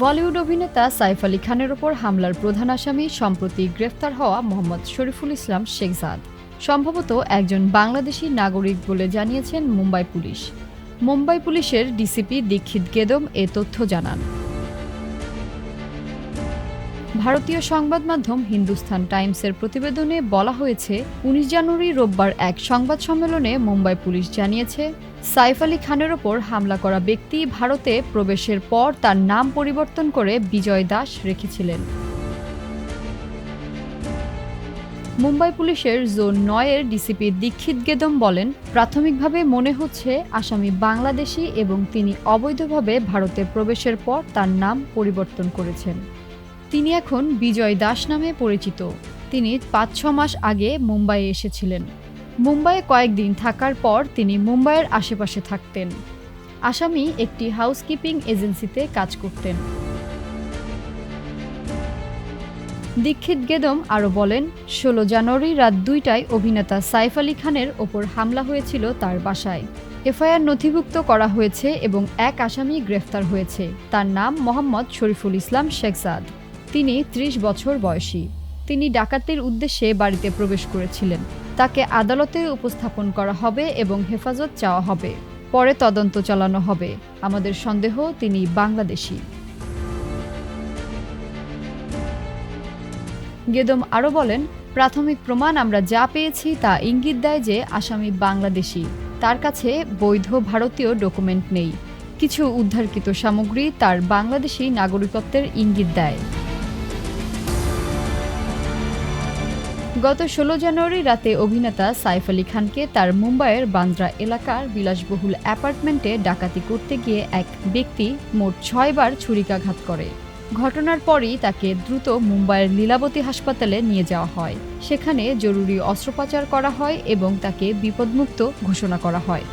বলিউড অভিনেতা সাইফ আলী খানের ওপর হামলার প্রধান আসামি সম্প্রতি গ্রেফতার হওয়া মোহাম্মদ শরীফুল ইসলাম শেখজাদ, সম্ভবত একজন বাংলাদেশি নাগরিক বলে জানিয়েছেন মুম্বাই পুলিশ। মুম্বাই পুলিশের ডিসিপি দীক্ষিত গেদম এ তথ্য জানান। ভারতীয় সংবাদ মাধ্যম হিন্দুস্তান টাইমসের প্রতিবেদনে বলা হয়েছে, উনিশ জানুয়ারি রোববার এক সংবাদ সম্মেলনে মুম্বাই পুলিশ জানিয়েছে সাইফ আলী খানের ওপর হামলা করা ব্যক্তি ভারতে প্রবেশের পর তার নাম পরিবর্তন করে বিজয় দাস রেখেছিলেন। মুম্বাই পুলিশের জোন নয়ের ডিসিপি দীক্ষিত গেদম বলেন, প্রাথমিকভাবে মনে হচ্ছে আসামি বাংলাদেশি এবং তিনি অবৈধভাবে ভারতে প্রবেশের পর তার নাম পরিবর্তন করেছেন। তিনি এখন বিজয় দাস নামে পরিচিত। তিনি পাঁচ ছ মাস আগে মুম্বাইয়ে এসেছিলেন। মুম্বাইয়ে কয়েকদিন থাকার পর তিনি মুম্বাইয়ের আশেপাশে থাকতেন। আসামি একটি হাউসকিপিং এজেন্সিতে কাজ করতেন। দীক্ষিত গেদম আরও বলেন, ষোলো জানুয়ারি রাত দুইটায় অভিনেতা সাইফ আলী খানের ওপর হামলা হয়েছিল তার বাসায়। এফআইআর নথিভুক্ত করা হয়েছে এবং এক আসামি গ্রেফতার হয়েছে। তার নাম মোহাম্মদ শরীফুল ইসলাম শেখজাদ তিনি ত্রিশ বছর বয়সী। তিনি ডাকাতির উদ্দেশ্যে বাড়িতে প্রবেশ করেছিলেন। তাকে আদালতে উপস্থাপন করা হবে এবং হেফাজত চাওয়া হবে। পরে তদন্ত চালানো হবে। আমাদের সন্দেহ, তিনি বাংলাদেশি। গেদম আরও বলেন, প্রাথমিক প্রমাণ আমরা যা পেয়েছি তা ইঙ্গিত দেয় যে আসামি বাংলাদেশি। তার কাছে বৈধ ভারতীয় ডকুমেন্ট নেই। কিছু উদ্ধারকৃত সামগ্রী তার বাংলাদেশি নাগরিকত্বের ইঙ্গিত দেয়। গত ষোলো জানুয়ারি রাতে অভিনেতা সাইফ আলী খানকে তার মুম্বাইয়ের বান্দ্রা এলাকার বিলাসবহুল অ্যাপার্টমেন্টে ডাকাতি করতে গিয়ে এক ব্যক্তি মোট ছয়বার ছুরিকাঘাত করে। ঘটনার পরই তাকে দ্রুত মুম্বাইয়ের লীলাবতী হাসপাতালে নিয়ে যাওয়া হয়। সেখানে জরুরি অস্ত্রোপচার করা হয় এবং তাকে বিপদমুক্ত ঘোষণা করা হয়।